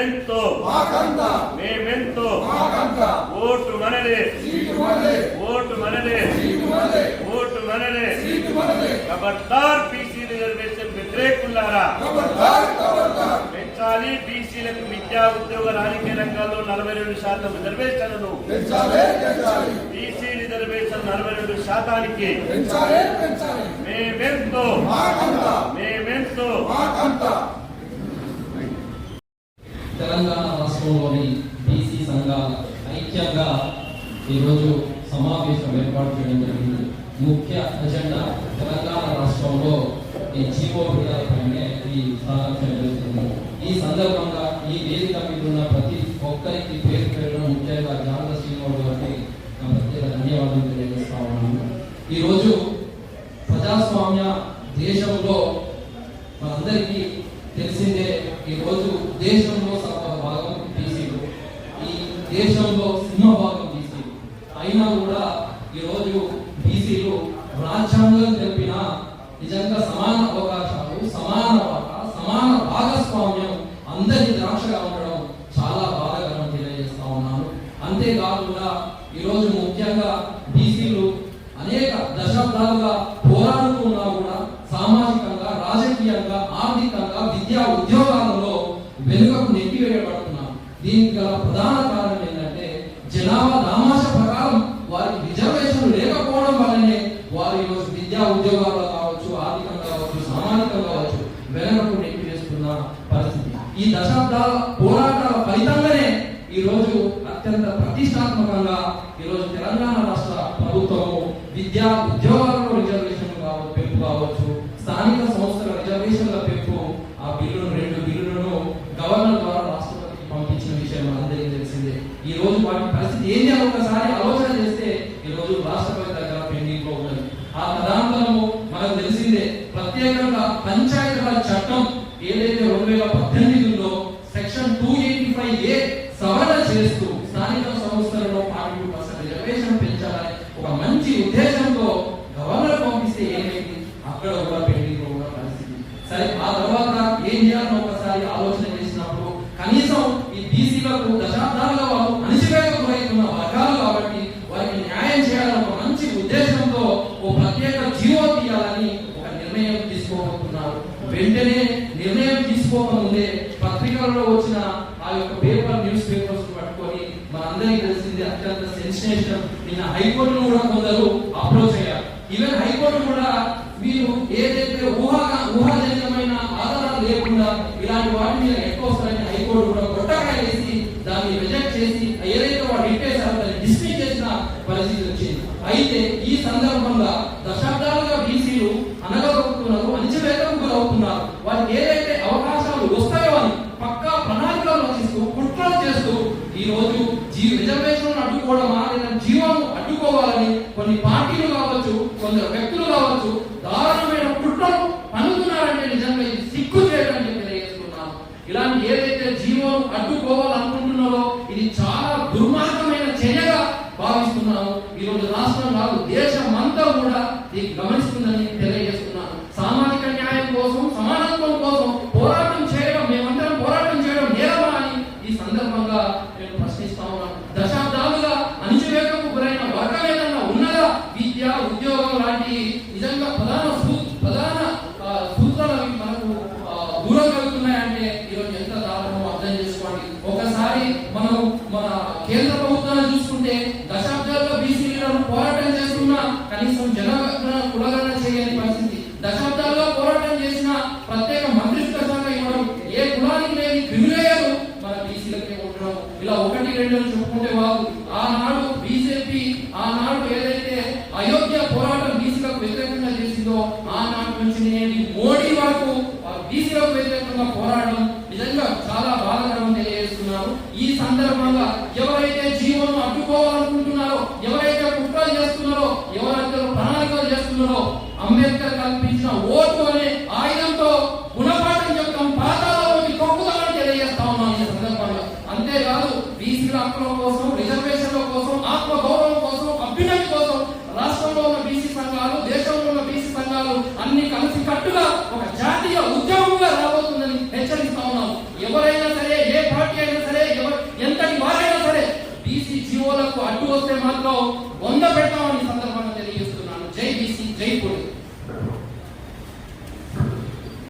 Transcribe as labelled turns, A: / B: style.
A: మేమెంతో. మేమెంతో. ఓటు మనదే. ఓటు మనదే. ఓటు మనదే. ఖబర్దార్ బీసీ రిజర్వేషన్ వ్యతిరేకులారా పెంచాలి బీసీలకు విద్యా ఉద్యోగ రాజకీయ రంగాల్లో నలభై రెండు శాతం రిజర్వేషన్లను బీసీ రిజర్వేషన్ నలభై రెండు శాతానికి. మేమెంతో. మేమెంతో.
B: తెలంగాణ రాష్ట్రంలోని బీసీ సంఘాల ఐక్యంగా ఈరోజు సమావేశం ఏర్పాటు చేయడం జరిగింది. ముఖ్య ఎజెండా తెలంగాణ రాష్ట్రంలో ఈ జీవో విధాలపైనే ఈ సమావేశం జరుగుతుంది ఈ సందర్భంగా ఈ వేదిక మీద ఉన్న ప్రతి ఒక్కరికి పేరు పేరున ముఖ్యంగా జాగ్రత్త శ్రీనివాడు గారికి నా ప్రత్యేక ధన్యవాదాలు తెలియజేస్తా ఉన్నాను. ఈరోజు ప్రజాస్వామ్య దేశంలో మనందరికీ తెలిసిందే ఈ రోజు దేశంలో సగం భాగం బీసీలు ఈ దేశంలో సింహభాగం బీసీలు అయినా కూడా ఈ రోజు బీసీలు రాజ్యాంగం తెలిపిన నిజంగా సమాన అవకాశాలు సమాన వాటా సమాన భాగస్వామ్యం అందరి ద్రాక్షగా ఉండడం చాలా బాధాకరం తెలియజేస్తా ఉన్నాను. అంతేకాకుండా ఈరోజు ముఖ్యంగా బీసీలు అనేక దశాబ్దాలుగా విద్యా ఉద్యోగాలలో వెనుకకు నెట్టివేయబడుతున్నాం. దీనికి గల ప్రధాన కారణం ఏంటంటే జనాభా నామాశ ప్రకారం వారికి రిజర్వేషన్ లేకపోవడం వల్లనే వారు ఈరోజు విద్యా ఉద్యోగాల్లో కావచ్చు ఆర్థికంగా కావచ్చు సామాజికంగా కావచ్చు వెనుకకు నెట్టివేస్తున్న పరిస్థితి. ఈ దశాబ్దాల పోరాటాల ఫలితంగానే ఈ రోజు అత్యంత ప్రతిష్టాత్మకంగా ఈ రోజు తెలంగాణ రాష్ట్ర ప్రభుత్వము విద్యా ఉద్యోగాలలో రిజర్వేషన్ కావచ్చు పెంపు కావచ్చు స్థానిక సంస్థల రిజర్వేషన్ల పెంపు ఆ బిల్లును రెండు బిల్లులను గవర్నర్ ద్వారా రాష్ట్రపతికి పంపించిన విషయం మనందరికీ తెలిసిందే ఈ రోజు వాటి పరిస్థితి ఏంటి అని ఒకసారి ఆలోచన చేస్తే ఈ రోజు రాష్ట్రపతి దగ్గర పెండింగ్లో ఉన్నది ఆ తదాంతరము మనకు తెలిసిందే ప్రత్యేకంగా పంచాయతీరాజ్ చట్టం ఏదైతే రెండు వేల పద్దెనిమిది ఉందో section two eighty five A సవరణ చేస్తూ స్థానిక సంస్థలలో పార్టీ పర్సెంట్ రిజర్వేషన్ పెంచాలని ఒక మంచి ఉద్దేశంతో గవర్నర్ పంపిస్తే ఏమైంది? అక్కడ కూడా పెండింగ్లో ఉన్న పరిస్థితి. సరే ఆ తర్వాత ఏం చేయాలని ఒకసారి ఆలోచన చేసినప్పుడు కనీసం ఈ బీసీలకు దశాబ్దాలుగా వాళ్ళు అణిచివేత గురవుతున్న వర్గాలు కాబట్టి వారికి న్యాయం చేయాలని ఒక మంచి ఉద్దేశంతో ఓ ప్రత్యేక జీవో తీయాలని వెంటనే నిర్ణయం తీసుకోకముందే పత్రికలలో వచ్చిన ఆ యొక్క పేపర్ న్యూస్ పేపర్స్ పట్టుకొని మనందరికీ తెలిసింది అత్యంత సెన్సేషన్. నిన్న హైకోర్టును కూడా కొందరు అప్రోచ్ అయ్యారు. ఈవెన్ హైకోర్టు కూడా మీరు ఏదైతే ఊహగా ఊహాజనితమైన ఆధారాలు లేకుండా ఇలాంటి వాటి మీద ఎక్కువ వస్తారని హైకోర్టు కూడా కొట్టగా వేసి దాన్ని రిజెక్ట్ చేసి ఏదైతే వాడు ఇట్టేసారో దాన్ని డిస్మిస్ చేసిన పరిస్థితి వచ్చింది. అయితే ఈ సందర్భంగా దశాబ్దాలుగా బీసీలు అనగా అణచివేతకు గురవుతున్నారు వారికి ఏదైతే అవకాశాలు వస్తాయో అని పక్కా ప్రణాళికలు రచిస్తూ కుట్రలు చేస్తూ ఈ రోజు జీ రిజర్వేషన్ అడ్డుకోవడమా లేదా జీవాలను అడ్డుకోవాలని కొన్ని పార్టీలు కావచ్చు కొందరు వ్యక్తులు కావచ్చు దారుణమైన కుట్రలు పనుతున్నారంటే నిజంగా ఇది సిగ్గు చేయడం తెలియజేస్తున్నాను. ఇలాంటి ఏదైతే జీవం అడ్డుకోవాలనుకుంటున్నారో ఇది చాలా దుర్మార్గమైన చర్యగా భావిస్తున్నాము. ఈ రోజు రాష్ట్రం కాదు దేశం అంతా కూడా దీన్ని గమనిస్తుందని తెలియజేస్తున్నాను సామాజిక న్యాయం కోసం సమానత్వం కోసం పోరాటం చేయడం మేమందరం పోరాటం చేయడం నేరమా అని ఈ సందర్భంగా నేను ప్రశ్నిస్తా ఉన్నాను దశాబ్దాలుగా అణిచివేతకు గురైన వర్గం ఏదన్నా ఉన్నదా విద్య ఉద్యోగం లాంటి యొక్క ప్రధాన ప్రధాన సూత్రాలు అవి మనకు దూరం కలుగుతున్నాయంటే ఈరోజు ఎంత దారుణం అర్థం చేసుకోండి. ఒకసారి మనం మన కేంద్ర ప్రభుత్వాన్ని చూసుకుంటే దశాబ్దాల్లో బీసీలను పోరాటం చేస్తున్న కనీసం జనగణన కులగణన చేయని పరిస్థితి. దశాబ్దాల్లో పోరాటం చేసిన ప్రత్యేక మంత్రిత్వ శాఖ ఇవ్వడం ఏ కులానికి లేని క్రిమిలేయరు మన బీసీలకే ఉండడం. ఇలా ఒకటి రెండు చెప్పుకుంటే వాళ్ళు ఆనాడు బీజేపీ ఆనాడు ఏదైతే అయోధ్య పోరాటం బీసీలకు వ్యతిరేకంగా చేసిందో ఆనాటి నుంచి నేటి మోడీ వరకు వారు బీసీలకు వ్యతిరేకంగా పోరాడడం నిజంగా చాలా బాధకరం తెలియజేస్తున్నారు. ఈ సందర్భంగా ఎవరైతే జీవనం అడ్డుకోవాలనుకుంటున్నారో ఎవరైతే కుట్రలు చేస్తున్నారో ఎవరైతే ప్రణాళికలు చేస్తున్నారో అంబేద్కర్ కల్పించిన ఓటు అనే ఆయుధంతో గుణపాఠం యొక్క పాతాలలోకి తొక్కుతామని తెలియజేస్తా ఉన్నాం ఈ సందర్భంగా. అంతేకాదు బీసీల హక్కుల కోసం రిజర్వేషన్ల కోసం ఆత్మగౌరవం కోసం అభ్యున్నతి కోసం రాష్ట్రంలో ఉన్న బీసీ సంఘాలు దేశంలో ఉన్న బీసీ సంఘాలు అన్ని కలిసి కట్టుగా ఒక జాతీయ ఉద్యమంగా రాబోతుందని హెచ్చరిస్తా ఉన్నాం ఎవరైనా సరే ఏ పార్టీ వస్తే మాత్రం వంద పెడతామని